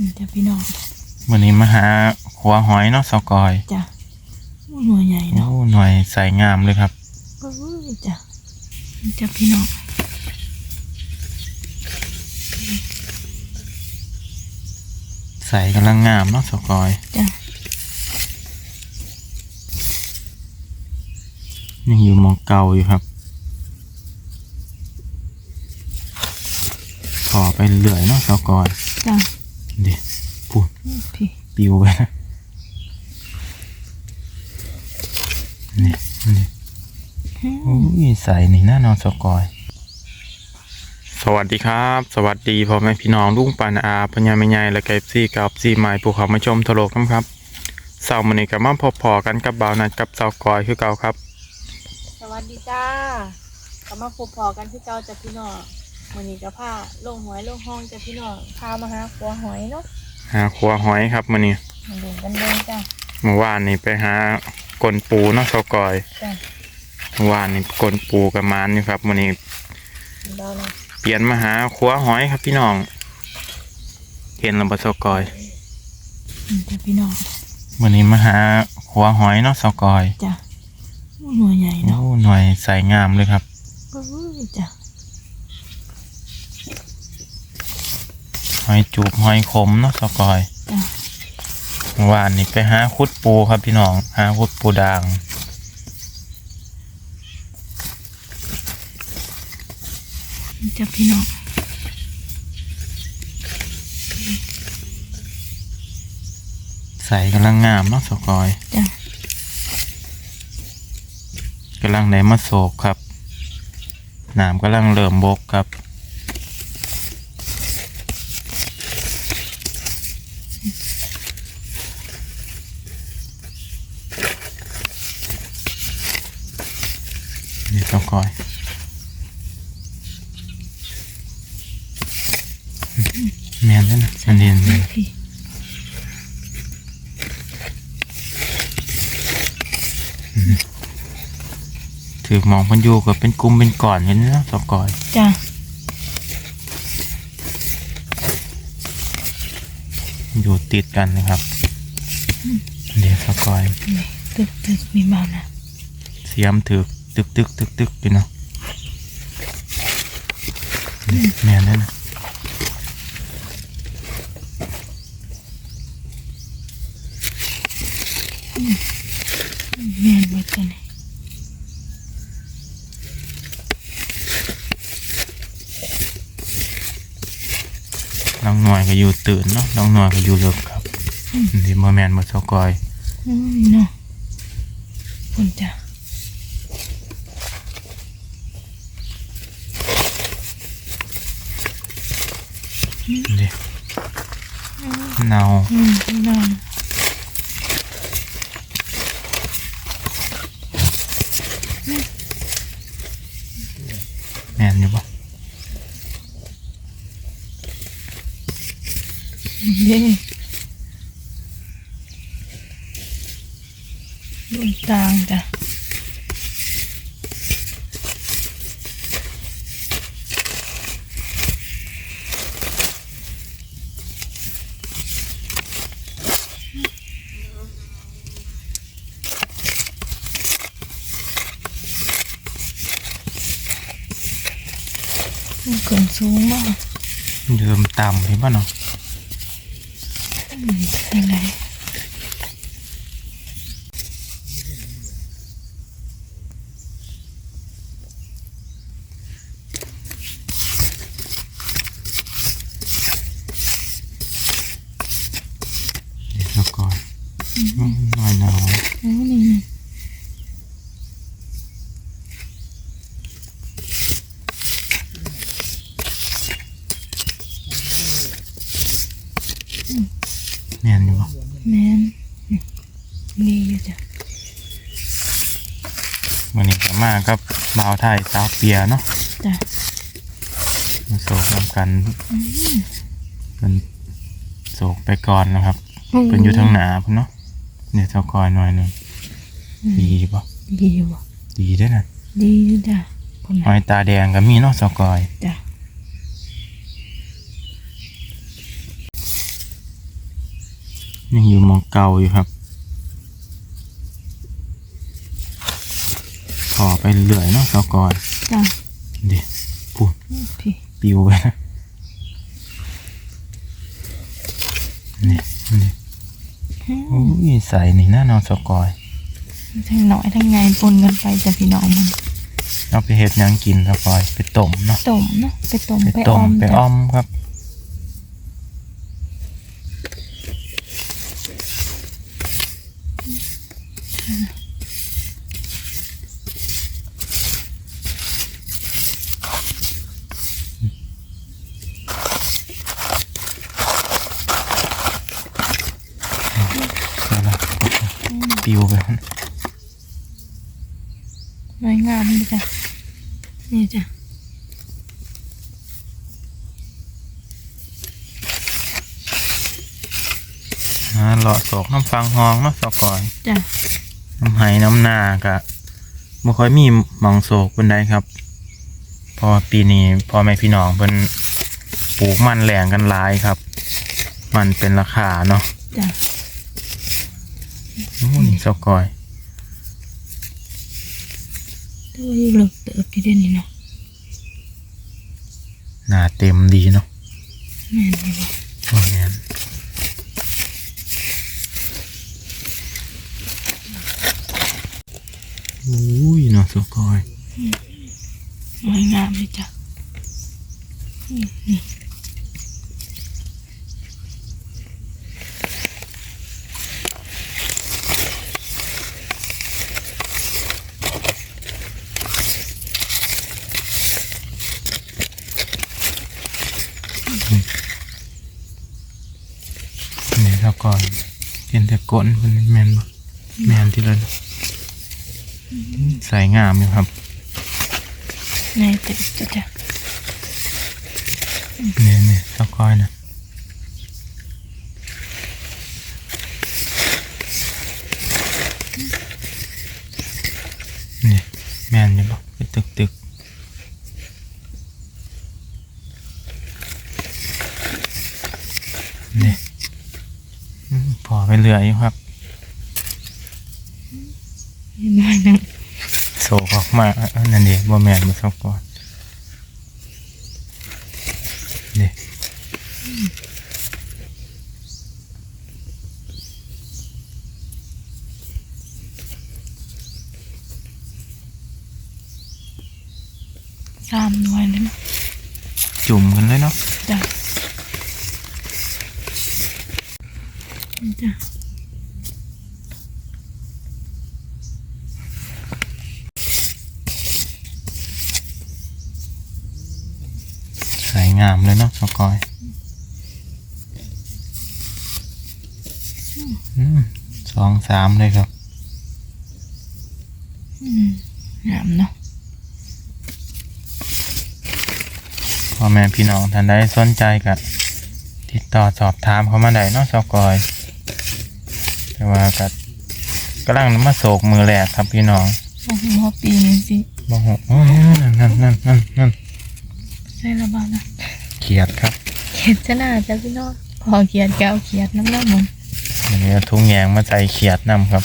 นี่จ้ะพี่น้องวันนี้มาหาหัวหอยเนาะสกอยจ้ะโอ้หน่วยใหญ่โอ้เนาะหน่วยใส่งามเลยครับโอ้ยจ้ะนี่จ้ะพี่น้องใส่กำลังงามเนาะสกอยจ้ะยังอยู่หมองเก่าอยู่ครับขอไปเรื่อยๆเนาะสกอยจ้ะ เดี๋ยวพูดพี่ปิวไปนะนี่นี่โอ้ยใส่นี่น่านอนสกอย สวัสดีครับ สวัสดีพ่อแม่พี่น้องลุงปานอาพญาแม่ใหญ่และไก่ซี่กับซี่ใหม่ภูเขามาชมทะโลกน้ำครับเสาร์มื้อนี้ก็มาพบพอกันกับบ่าวนัดกับสาวกอยคือเก่าครับ สวัสดีจ้าก็มาพบพอกันที่เก่าจ้ะพี่น้อง วันนี้ก็พาลงหอยลงห้องจ้ะพี่น้องพามาหาขัวหอยเนาะหาขัวหอยครับมื้อนี้มาดูกันเลยจ้ะ เมื่อวานนี้ไปหากลปูเนาะสาวกอยจ้ะ เมื่อวานนี้กลปูกับมานอยู่ครับมื้อนี้เบาหน่อยเปลี่ยนมาหาขัวหอยครับพี่น้องเห็นแล้วบ่สาวกอยนี่จ้ะพี่น้องวันนี้มาหาขัวหอยเนาะสาวกอยจ้ะโอ้หน่วยใหญ่โอ้เนาะหน่วยใส่งามเลยครับ โอ้ยจ้ะ ห อยจูบหอยขมเนาะสกอยจ้ะเมื่อวานนี้ไปหาคุดปูครับพี่น้องหาคุดปูด่างนี่จ้ะพี่น้องใส่กำลังงามเนาะสกอยจ้ะกำลังไหนมาโศกครับน้ำกำลังเริ่มบกครับ นี่สกอยแมนแล้วนะอันนี้อันนี้พี่ถือมองเพันอยูก็เป็นกลุ่มเป็นก่อนเห็นไหมนะสกอยจ้ะ อยู่ ติดกันนะครับเดี๋ยวสกอยนี่ตึกตึกมีเบานะเสียมถือตึกตึกตึกตึกอยู่เนาะนี่แม่นแล้วนะ แม่นไว้ตัวนี้ น้องหน่วย ก็อยู่ตื่นเนาะน้องหน่วยก็อยู่เลิกครับนี่เมื่อแมนมาสกอยโอ้ยเนาะคุณจ้ะนี่เนาอืมพี่น้องแมนอยู่ปะเด้ดูต่างจ้ะเกินสูงมาก เดิมต่ำเห็นปะเนาะ ยังไง เดี๋ยวสกอยหน่อยหนาว โอ้นี่นี่ แมนอยู่ปะ แมนนี่อยู่จ้ะ วันนี้ ก็มากับบ่าวไทยสาวเปียเนาะจ้ะมาโศกนำกันเป็นโศกไปก่อนนะครับเป็นอยู่ทางหนาพุ่นเนาะเนี่ยสกอยหน่อยหนึ่งดีปะดีอยู่บ่ดีเด้วยนะดีอยู่จ้ะคนหอยตาแดงก็มีเนาะสกอยจ้ะยังอยู่หมองเก่าอยู่ครับ ขอไปเรื่อยๆเนาะสกอยจ้ะเดี๋ยวพูดพี่ปิวไปนะนี่นี่โอ้ยใส่นี่น่านอนสกอยทั้งน้อยทั้งไงปนกันไปจ้ะพี่น้องมันเอาไปเห็ดหยังกินสกอยไปต้มเนาะต้มเนาะไปต้มไปไปต้อมอมไปจ้ะอ้อมครับ เอาละปิวไปมัน สวยงามเลยจ้ะนี่จ้ะ หาเลาะโศกน้ำ ฟังหองเนาะสกอยจ้ะน้ำไหน้ำนากะบ่ค่อยมีหมองโศกเป็นใดครับเพอปีนี้พ่อแม่พี่น้องเพิ่นปลูกมันแหลงกันหลายครับ มันเป็นราคาเนาะจ้ะโอ้นี่สกอยตัวอยู่เลิกเติบที่เด่นนี่เนาะหนาเต็มดีเนาะแม่นเลยบ่โอ้แม่น อุ้ยเนาะสกอยสวยงามเลยจ้ะนี่นี่นี่สกอยเห็นแต่ก้นเพิ่นแม่นบ่แม่นที่เลย ใส่งามอยู่ครับในเติบจ้ะจ้ะนี่นี่สกอยนะนี่แม่นอยู่บ่เป็นตึกตึกนี่อืมพอไปเหลืออยู่ครับ นี่น้อยหนึง โศกออกมาอันนั่นดิบ่แม่นบ่สกอน สามหน่วยเลยเนาะ จุ่มกันเลยเนาะ จ้ะนี่จ้ะ สวย งามเลยเนาะสกอยอืมสองสามเลยครับอืมงามเนาะพ่อแม่พี่น้องท่านใดสนใจกับติดต่อสอบถามเขามาได้เนาะสกอย แต่ว่ากับกำลังมาโศกมือแรกครับพี่น้องโอ้โหปีนี้สิบอกว่าโอ้ยนั่นนั่นนั่นนั่นนั่นใช่ระบาดนะเขียดครับเขียดจะน่าจะพี่น้องพอเขียดแก้วเขียดน้ำน้ำมันอันนี้เอาทุ่งแยงมาใส่เขียดนำครับ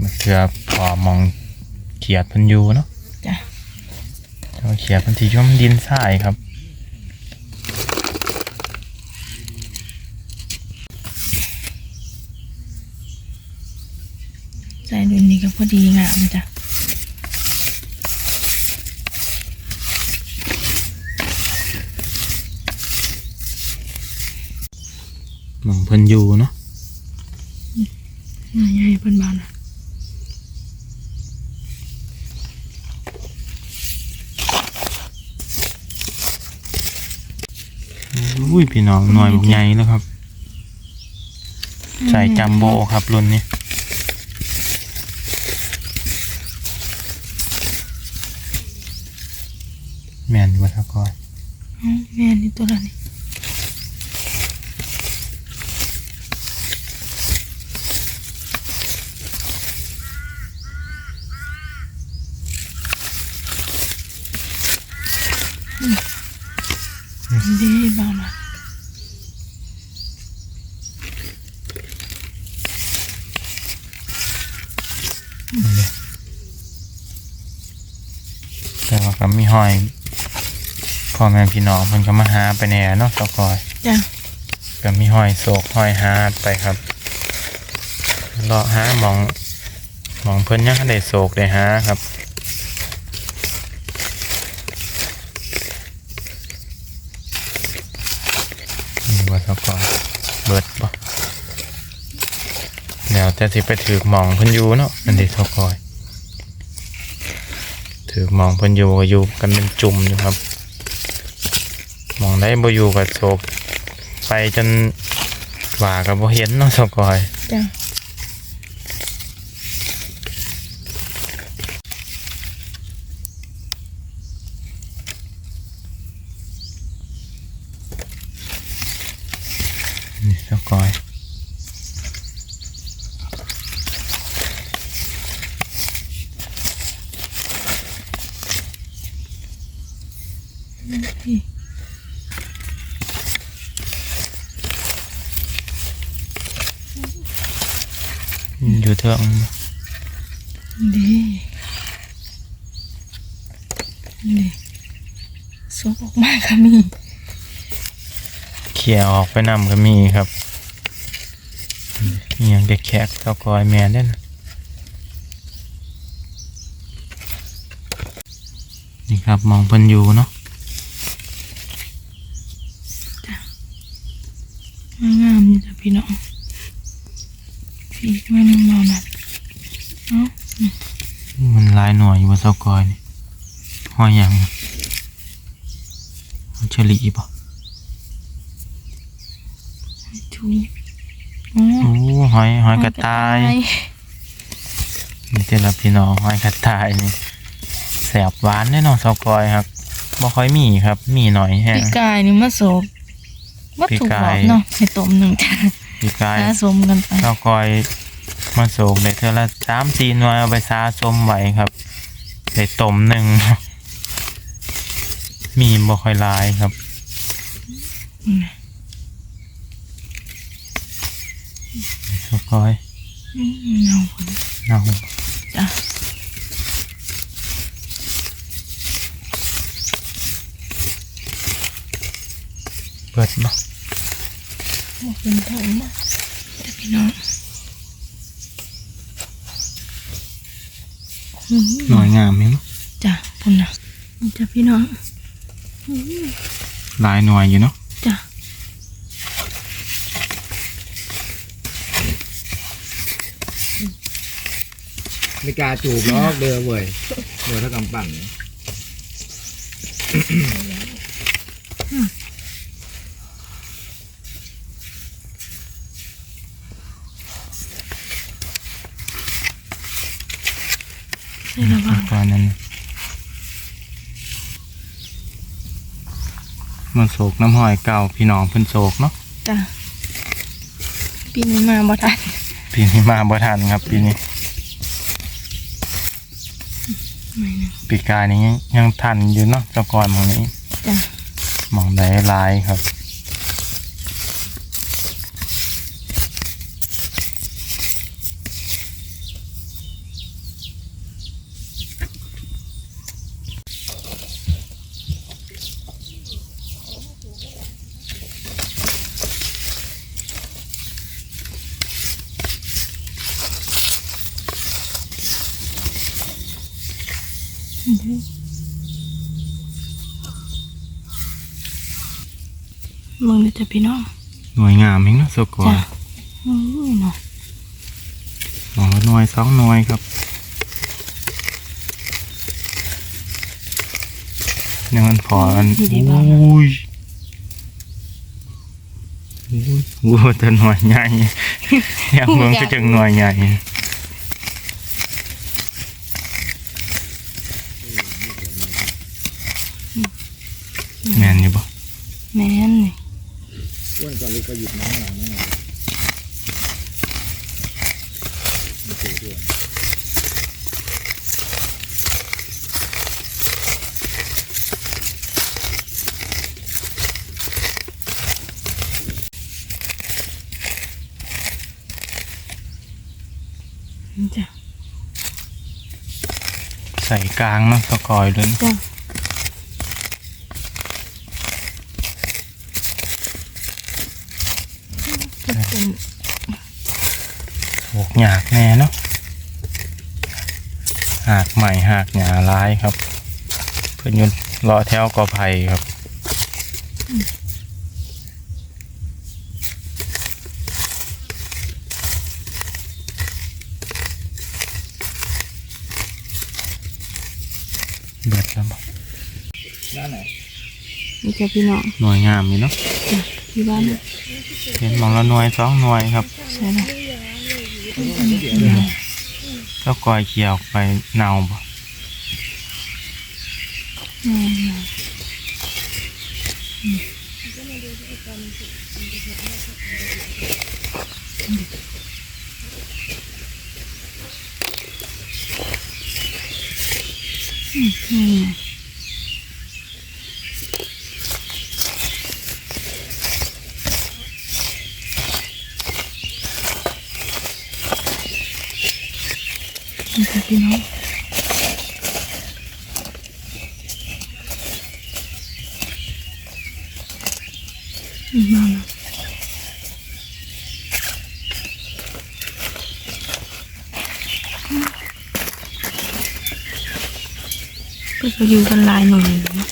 มาเกือพอมองเขียดเพันอยูเนาะจ้ะแต่ว่าเขียดเพันทีช่วมดินทรายครับใส่ดุนนี้ก็พอดีงามจ้ะ หมอง เพิ่นอยู่เนาะง่ายๆเพิ่นบ้านนะอุ้ยพี่น้องหน่อยบุกใหญ่แล้วครับใส่จัมโบ้ครับรุ่นนี้แม่นอยู่บ่ทักก่อยอ๋อแม่นี่ตัวละนี่อืมดีบ้านนะ แต่ว่าก็มีหอยพ่อแม่พี่น้องเพิ่นก็มาหาไปแหน่เนาะสกอยจ้ะก็มีหอยโศกหอยหาดไปครับเลาะหาหมองหมองเพิ่นยังได้โศกได้หาครับนี่ว่าสกอยเบิดบ่ จะต่สิไปถือหมองพันยูเนาะอันนี้สกอย ถือหมองพันยูก็อยู่กันเป็นจุ่มอยู่ครับหมองได้บ่อยู่กับโศกไปจนว่ากับบ่เห็นเนาะทอกอยจ้ะ นี่สกอย พี่ อยู่เทิง ดีดี ซุกออกมาก็มีเขี่ยออกไปนำก็มีครับนี่ยังเด็กแขกสกอยแม่นเด้นะนี่ครับมองเพิ่นอยู่เนาะงามๆนี่จ้ะพี่น้องพี่มันนอนน่ะเนาะมันหลายหน่วยอยู่บนสกอยนี่หอยหยังหอยเฉลีบ่ชูอ๋อโอ้หอยหอยกระต่ายนี่เจ้าละพี่น้องหอยกระต่ายนี่แสบหวานแน่นอนสกอยครับบ่ค่อยมีครับ มีหน่อยแฮงปีกายนี่มาโศกวัตถุปีกการอยบเนาะให้ต้มหนึ่งจ้ะปีกายสะสมกันไปสกอยมาโศกได้เท่าละสามสี่หน่วยเอาไปซาสมไว้ครับได้ต้มหนึ่ง มีบ่ค่อยหลายครับสกอยอืมเอาคนเนาจ้ะเปิดบ่บอกเป็นต้มมาจ้ะพี่น้องอืมหน่วยงามมั้ยจ้ะพุ่นนะนี่จ้ะพี่น้องอืมห ลายหน่วยอยู่เนาะจ้ะไม่กล้าจูบล้อกเดือเว้ยเดือเท่ากำปั่นใช่แล้ว ส บ้าง กอยนั้น มันโศกน้ำหอยเก่าพี่น้องเพิ่นโศกเนาะจ้ะปีนี้มาบ่ทันปีนี้มาบ่ทันครับ ปีนี้ไม่นะปีกายนี้ยังยังทันอยู่เนาะสกอยหมองนี้จ้ะหมองใดหลายครับ มึงจะพี่น้องหน่วยงามเองนะสกอยจ้ะอืมเนาะหมองละหน่วยสองหน่วยครับนี่มันพออันอุ้ยอุ้ยวัวแต่หน่วยใหญ่ยากเมืองก็จังหน่วยใหญ่แม่นอยู่บ่ แม่นนี่ อ้วนก่อนลูกก็ หยิบน้ำหลังนี่ไงนี่จ้ะใส่กลางเนาะสกอยเลยจ้ะ โหกหยากแน่เนาะหากใหม่หากหยา ร้ายครับ เพื่อนอยุนรอแถวกอไผ่ครับเบิดแล้วบ่ด้านไหนนี่จ้ะพี่น้องหน่วยงามนี่เนาะที่บ้านเห็นมองละหน่วยสองหน่วยครับใช่ไหมเจ้ากอยเขียวไปเนาบ่ อืมอืม นี่ค่ะพี่น้องอืมมามา เพื่ออยู่กันหลายหน่อยเนาะ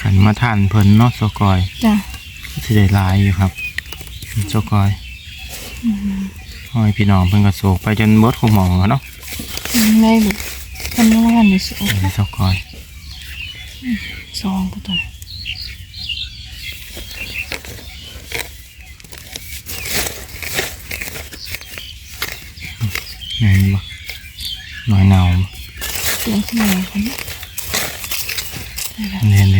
ขันมาทานเพิ่นเนาะเจ้ากอยจ้ะที่ได้หลายอยู่ครับเจ้ากอยห้อยพี่น้องเพิ่นก็โศกไปจนเบิดคู่หมองแล้วเนาะยังได้บุทำยังไงในสูเดี๋ยวเจ้ากอยสองก็ตัว เห็นบ่หน่อยเนาบ่เสียงเสมอกันนะเห็นเล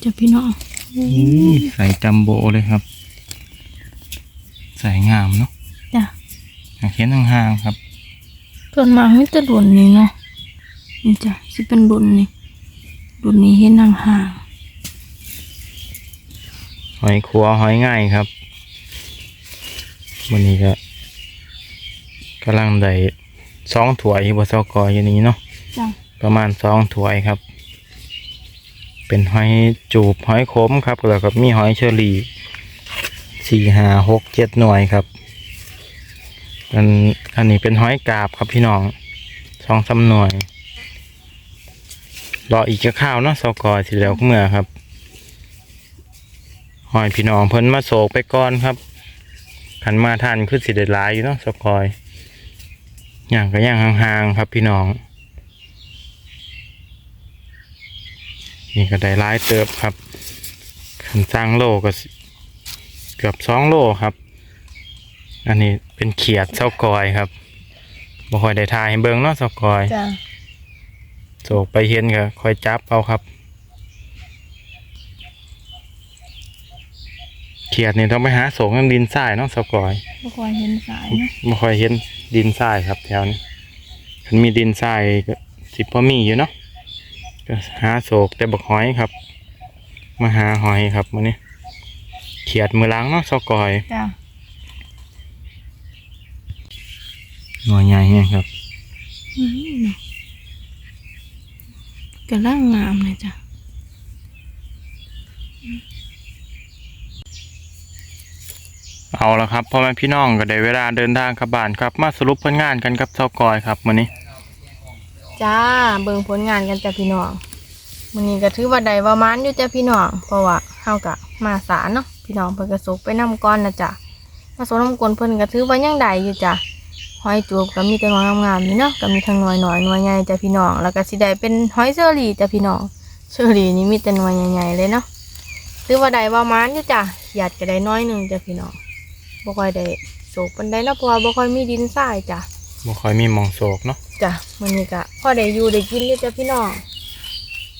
ยสองหน่อยบ่แม่นนี่นะเจ้ากอยแม่นนี่บ่พี่หน่อยหนึ่งทั้งในหน่อยหนึ่งก็ก่อนมันจะพี่น้องใส่จัมโบเลยครับ ใส่งามเนาะจ้ะอยากเขียนห่างๆครับส่วนมากมันจะดุนนี่เนาะนี่จ้ะสิเป็นดุนนี่ดุนนี้เห็นห่างห่างหอยขัวหอยง่ายครับวันนี้ก็กำลังได้สองถ้วยบสกออยู่นี้เนาะๆจ้ะประมาณสองถ้วยครับ เป็นหอยจูบหอยขมครับแล้วก็มีหอยเชอรี่สี่ห้าหกเจ็ดหน่วยครับอันอันนี้เป็นหอยกาบครับพี่น้องสองสามหน่วย รออีกจะข้าวเนาะสกอสิแล้วเมื่อครับหอยพี่น้องเพิ่นมาโศกไปก่อนครับขันมาทันคือสิเด็ดลายอยู่เนาะสกอยอย่างก็ย่างห่างๆครับพี่น้อง นี่ก็ได้ร้ายเติบครับขันสร้างโลก็สิเกือบสองโลครับ อันนี้เป็นเขียดเศร้ากอยครับบ่ค่อยได้ทายให้เบิ่งเนาะเศร้ากอยจ้ะโศกไปเห็นก็ค่อยจับเอาครับ เขียดนี่ต้องไปหาโศกน้ำดินทรายเนาะเศร้ากอยบ่ค่อยเห็นสายนะไม่ค่อยเห็นดินทรายครับแถวนี้มันมีดินทรายก็สิพอมีอยู่เนาะ ก็หาโศกแต่บักหอยครับ มาหาหอยครับมื้อนี้ เขียดมือล้างเนาะซอกอยจ้ะหน่วยใหญ่เนี่ยครับอืมกำลังงามเลยจ้ะเอาละครับพ่อแม่พี่น้องก็ได้เวลาเดินทางกลับบ้านครับ มาสรุปผลงานกันกับซอกอยครับมื้อนี้ จ้าเบิ่งผลงานกันจ้ะพี่น้องมื้อนี้ก็ถือว่าได้ปรมาณอยู่จ้ะพี่น้องเพราะว่าเฮาก็มาสารเนาะพี่น้องเพิ่นก็สุกไปนํก่อนนะจ้ะมาสนน้ำกลเพิ่นก็ถือว่ายังได้อยู่จ้ะหอยจูบก็มีแต่หอยงามๆนี่เนาะก็มีทั้งหน่วยน้อยหน่วยใหญ่จ้ะพี่น้องแล้วก็สิได้เป็นหอยเชอรี่จ้ะพี่น้องเชอรี่นี่มีแต่หน่วยใหญ่ๆเลยเนาะถือว่าได้ปรมาณอยู่จ้ะหยาดก็ได้น้อยหนึงจ้ะพี่น้องบ่ค่อยได้โศกปานใดเนาะเพราะว่าบ่ค่อยมีดินทรายจ้ะบ่ค่อยมีหมองโศกเนาะ จ้ะมันนี้ก็พอได้อยู่ได้กินอยู่จ้ะพี่น้อง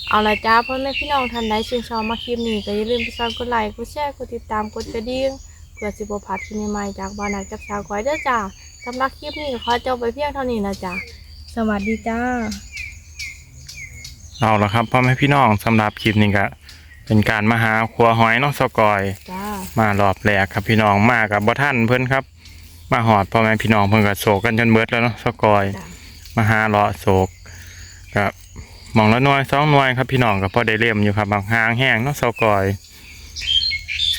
เอาละจ้าพ่อแม่พี่น้องท่านใดชื่นชอบมาคลิปนี้ก็อย่าลืมไปซับกดไลค์กดแชร์กดติดตามกดกระดิ่งเพื่อสิบพลาดคลิปใหม่ๆจากบ้านนักจับสาวก้อยเด้อจ้าสำหรับคลิปนี้ก็ขอจบไปเพียงเท่านี้นะจ้าสวัสดีจ้า เอาละครับพ่อแม่พี่น้องสำหรับคลิปนี้ก็เป็นการมาหาครัวหอยเนาะสกอย จ้า มารอบแรกครับพี่น้องมากับบ่ท่านเพิ่นครับ มาหอดพ่อแม่พี่น้องเพิ่นก็โศกกันจนเบิดแล้วเนาะสกอย จ้า มาหาเลาะโศกกับมองละน่วยสองน่วยครับพี่น้องก็พอได้เล่มอยู่ครับบางหางแห้งเนาะสากอย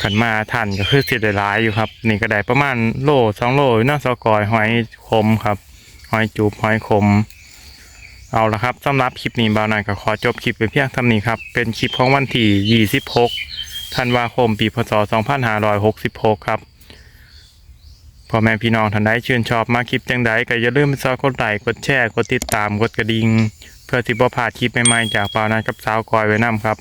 ขันมาทันก็คือสิได้หลายอยู่ครับ นี่ก็ได้ประมาณโลสองโลอยู่เนาะสกอยหอยคมครับ หอยจูบหอยคม เอาละครับสำหรับคลิปนี้บ่าวหน่อยก็ขอจบคลิปไปเพียงเท่านี้ครับ เป็นคลิปของวันที่ 26ธันวาคมปีพศ2566 ครับ พ่อแม่พี่น้องท่านใดชื่นชอบมาคลิปจังใดก็อย่าลืมซอกดไลค์กดแชร์กดติดตามกดกระดิ่งเพื่อสิบ่พลาดคลิปใหม่ๆจากเปล่านั้นกับสาวกอยไว้นํครับ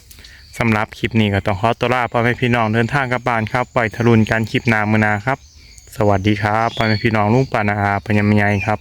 สำหรับคลิปนี้ก็ต้องขอตัวลาพ่อแม่พี่น้องเดินทางกลับบ้านครับปล่อยทะลุนกันคลิปนามือนาครับ สวัสดีครับพ่อแม่พี่น้องลุงปานาอาปัญามยัยครับ